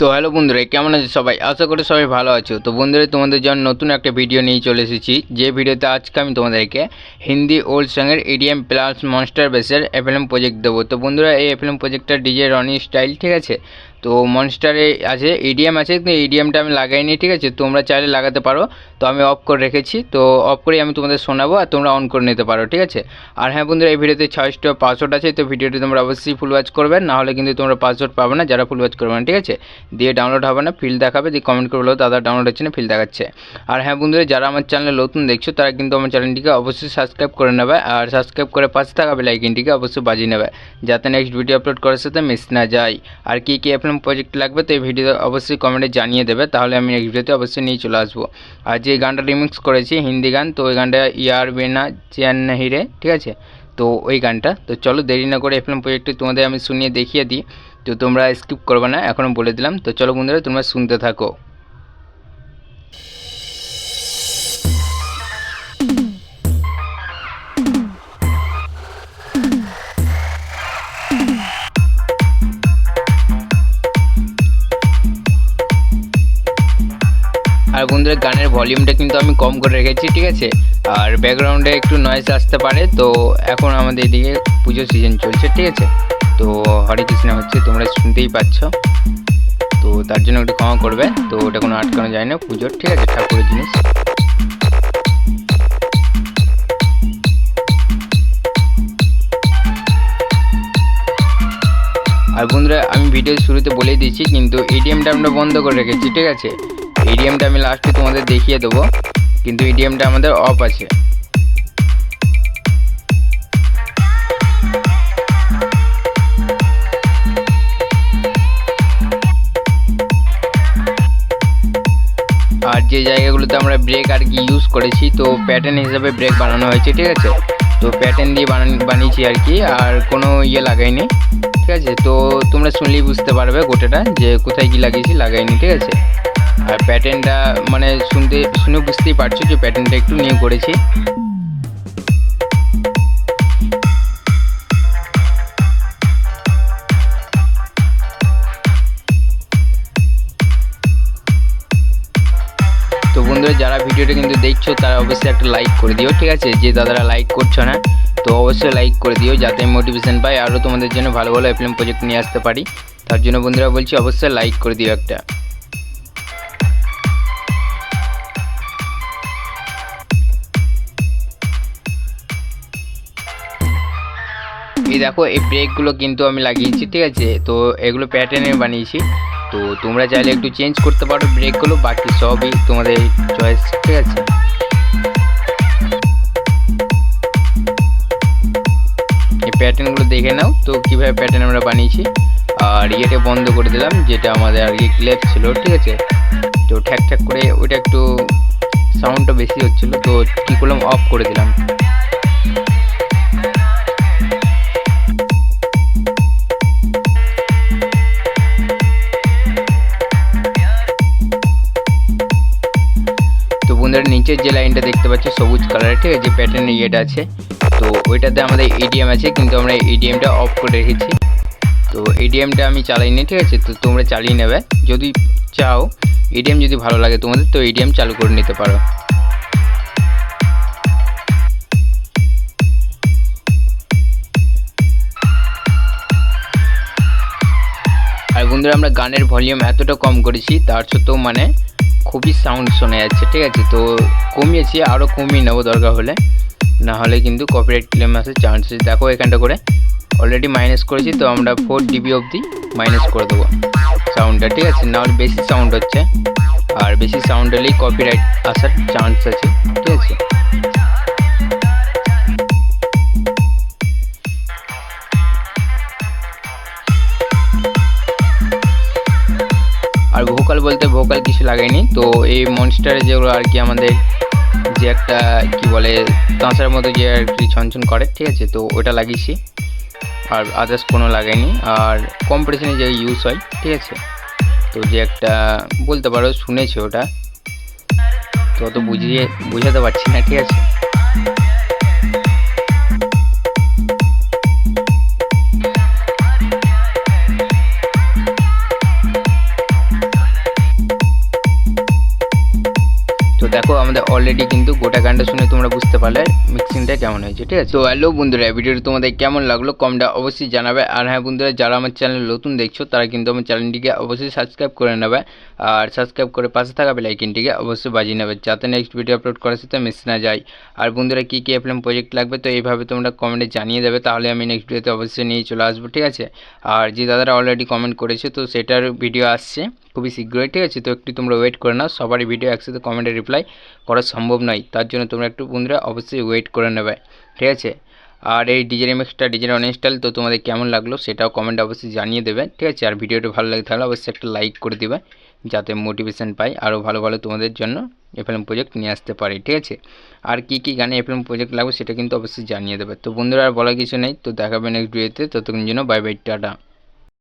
তো হ্যালো বন্ধুরা, কেমন আছে সবাই? আশা করি সবাই ভালো আছো। তো বন্ধুরা, তোমাদের জন্য নতুন একটা ভিডিও নিয়ে চলে এসেছি। যে ভিডিওতে আজকে আমি তোমাদেরকে হিন্দি ওল্ড সঙ্গের এডিএম প্লাস মনস্টার বেসের এফএলএম প্রজেক্ট দেবো। তো বন্ধুরা, এই এফএলএম প্রজেক্টটা ডিজে রনি স্টাইল ঠিক আছে? তো মনস্টারে আছে এডিএম আছে, কিন্তু ইডিএমটা আমি লাগাইনি ঠিক আছে? তোমরা চাইলে লাগাতে পারো। তো আমি অফ করে রেখেছি। তো অফ করে আমি তোমাদের শোনাবো আর তোমরা অন করে নিতে পারো, ঠিক আছে? আর হ্যাঁ বন্ধুরা, এই ভিডিওতে ছয়শটা পাসওয়ার্ড আছে, তো ভিডিওটি তোমরা অবশ্যই ফুল ওয়াচ করবে। না হলে কিন্তু তোমরা পাসওয়ার্ড পাবে না যারা ফুল ওয়াচ করবে না, ঠিক আছে? দিয়ে ডাউনলোড হবে না ফিল দেখাবে, দিয়ে কমেন্ট করে বলো দাদা ডাউনলোড হচ্ছে না ফিল দেখাচ্ছে। আর হ্যাঁ বন্ধুরা, যারা আমার চ্যানেলে নতুন দেখছ, তারা কিন্তু আমার চ্যানেলটিকে অবশ্যই সাবস্ক্রাইব করে নেবে। আর সাবস্ক্রাইব করে পাশে থাকা বেলাইকিনটিকে অবশ্যই বাজিয়ে নেবে, যাতে নেক্সট ভিডিও আপলোড করার সাথে মিস না যায় আর কী কী এফএম প্রজেক্ট লাগবে, তো এই ভিডিও অবশ্যই কমেন্টে জানিয়ে দেবে। তাহলে আমি এই ভিডিওতে অবশ্যই নিয়ে চলে আসব। আর যে গানটা রিমিক্স করেছি, হিন্দি গান, তো ওই গানটা ইয়ার বেনা চেয়ান নাহিরে, ঠিক আছে? তো ওই গানটা, তো চলো দেরি না করে এফএম প্রজেক্টে তোমাদের আমি শুনিয়ে দেখিয়ে দিই। তো তোমরা স্কিপ করবে না, এখনও বলে দিলাম। তো চলো বন্ধুরা, তোমরা শুনতে থাকো। বন্ধুরা গানের ভলিউমটা কিন্তু আমি কম করে রেখেছি, ঠিক আছে? আর ব্যাকগ্রাউন্ডে একটু নয়েজ আসতে পারে, তো এখন আমাদের এদিকে পুজো সিজন চলছে, ঠিক আছে? তো হরে কৃষ্ণ হচ্ছে, তোমরা শুনতেই পাচ্ছ। তো তার জন্য একটু ক্ষমা করবে, তো ওটা কোনো আটকানো যায় না পুজোর, ঠিক আছে? ঠাকুরের জিনিস। আর বন্ধুরা, আমি ভিডিও শুরুতে বলেই দিচ্ছি, কিন্তু এটিএমটা আমরা বন্ধ করে রেখেছি, ঠিক আছে? এটিএমটা আমি লাস্টে তোমাদের দেখিয়ে দেবো। কিন্তু এটিএমটা আমাদের অফ আছে। আর যে জায়গাগুলোতে আমরা ব্রেক আর কি ইউজ করেছি, তো প্যাটার্ন হিসাবে ব্রেক বানানো হয়েছে, ঠিক আছে? তো প্যাটার্ন দিয়ে বানিয়েছি আর কি, আর কোনো ইয়ে লাগাইনি, ঠিক আছে? তো তোমরা শুনলেই বুঝতে পারবে গোটাটা, যে কোথায় কি লাগিয়েছি, লাগাইনি, ঠিক আছে? প্যাটার্নটা মানে শুনতে, শুনে বুঝতেই পারছ যে প্যাটার্নটা একটু নিয়ে করেছি। তো বন্ধুরা, যারা ভিডিওটা কিন্তু দেখছ, তারা অবশ্যই একটা লাইক করে দিও, ঠিক আছে? যে দাদারা লাইক করছ না, তো অবশ্যই লাইক করে দিও, যাতে মোটিভেশন পাই আরও তোমাদের জন্য ভালো ভালো ফিল্ম প্রজেক্ট নিয়ে আসতে পারি। তার জন্য বন্ধুরা, বলছি অবশ্যই লাইক করে দিও একটা। এই দেখো, এই ব্রেকগুলো কিন্তু আমি লাগিয়েছি, ঠিক আছে? তো এগুলো প্যাটার্নে বানিয়েছি। তো তোমরা চাইলে একটু চেঞ্জ করতে পারো ব্রেকগুলো, বাকি সবই তোমাদের চয়েস ঠিক আছে? এই প্যাটার্নগুলো দেখে নাও, তো কীভাবে প্যাটার্ন আমরা বানিয়েছি। আর ইয়েটা বন্ধ করে দিলাম, যেটা আমাদের আর কি ক্লেপ ছিল, ঠিক আছে? তো ঠ্যাক ঠ্যাক করে ওইটা একটু সাউন্ডটা বেশি হচ্ছিল, তো কী করলাম অফ করে দিলাম। বন্ধুরা নিচের যে লাইনটা দেখতে পাচ্ছি, সবুজ কালারের ঠিক আছে? প্যাটার্ন ইয়েটা আছে। তো ওইটাতে আমাদের এডিএম আছে, কিন্তু আমরা এডিএমটা অফ করে রেখেছি। তো এডিএমটা আমি চালাইনি ঠিক আছে? তো তোমরা চালিয়ে নেবে। যদি চাও এডিএম যদি ভালো লাগে তোমাদের, তো এডিএম চালু করে নিতে পারো। আর বন্ধুরা, আমরা গানের ভলিউম এতটা কম করেছি, তার সত্ত্বেও মানে খুবই সাউন্ড শোনা যাচ্ছে, ঠিক আছে? তো কমিয়েছি আরও কমিয়ে নেব দরকার হলে। না হলে কিন্তু কপিরাইট ক্লেম আসার চান্সেস দেখো এখানটা করে। অলরেডি মাইনাস করেছি, তো আমরা ফোর ডিবি অবধি মাইনাস করে দেবো সাউন্ডটা ঠিক আছে? না হলে বেশি সাউন্ড হচ্ছে। আর বেশি সাউন্ড হলেই কপিরাইট আসার চান্স আছে, ঠিক আছে? ভোকাল বলতে ভোকাল কিছু লাগাইনি তো এই মনস্টারে যেগুলো আর কি আমাদের যে একটা কি বলে, তাঁচার মতো যে আর কি ছনছন করে, ঠিক আছে? তো ওটা লাগিয়েছি। আর আদার্স কোনো লাগাইনি আর কম্পিটিশনে যে ইউজ হয়, ঠিক আছে? তো যে একটা বলতে পারো, শুনেছি ওটা। তো অত বুঝিয়ে, বোঝাতে পারছি না, ঠিক আছে? তোমাদের অলরেডি কিন্তু গোটা গানটা শুনে তোমরা বুঝতে পারলে মিক্সিংটা কেমন হয়েছে, ঠিক আছে? তো হ্যালো বন্ধুরা, ভিডিওটি তোমাদের কেমন লাগল কমটা অবশ্যই জানাবে। আর হ্যাঁ বন্ধুরা, যারা আমার চ্যানেল নতুন দেখছ, তারা কিন্তু আমার চ্যানেলটিকে অবশ্যই সাবস্ক্রাইব করে নেবে। আর সাবস্ক্রাইব করে পাশে থাকা বেলাইকিনটিকে অবশ্যই বাজিয়ে নেবে, যাতে নেক্সট ভিডিও আপলোড করার সাথে মিস না যায় আর বন্ধুরা, কী কী এফএলএম প্রজেক্ট লাগবে, তো এইভাবে তোমরা কমেন্টে জানিয়ে দেবে, তাহলে আমি নেক্সট ভিডিওতে অবশ্যই নিয়ে চলে আসব, ঠিক আছে? আর যে দাদারা অলরেডি কমেন্ট করেছে, তো সেটার ভিডিও আসছে। খুবই শীঘ্রই, ঠিক আছে? তো একটু তোমরা ওয়েট করে নাও, সবারই ভিডিও একসাথে কমেন্টে রিপ্লাই করা সম্ভব নয়। তার জন্য তোমরা একটু বন্ধুরা অবশ্যই ওয়েট করে নেবে, ঠিক আছে? আর এই ডিজে রিমিক্সটা ডিজে অনইনস্টল তো তোমাদের কেমন লাগল সেটাও কমেন্ট অবশ্যই জানিয়ে দেবে, ঠিক আছে? আর ভিডিওটা ভালো লাগে তাহলে অবশ্যই একটা লাইক করে দেবে, যাতে মোটিভেশন পাই আরও ভালো ভালো তোমাদের জন্য এফএলএম প্রজেক্ট নিয়ে আসতে পারি, ঠিক আছে? আর কী কী গানে এফএলএম প্রজেক্ট লাগবে সেটা কিন্তু অবশ্যই জানিয়ে দেবে। তো বন্ধুরা আর বলার কিছু নেই, তো দেখাবে নেক্সট ভিডিওতে ততক্ষণ জন্য বাই বাই টাটা।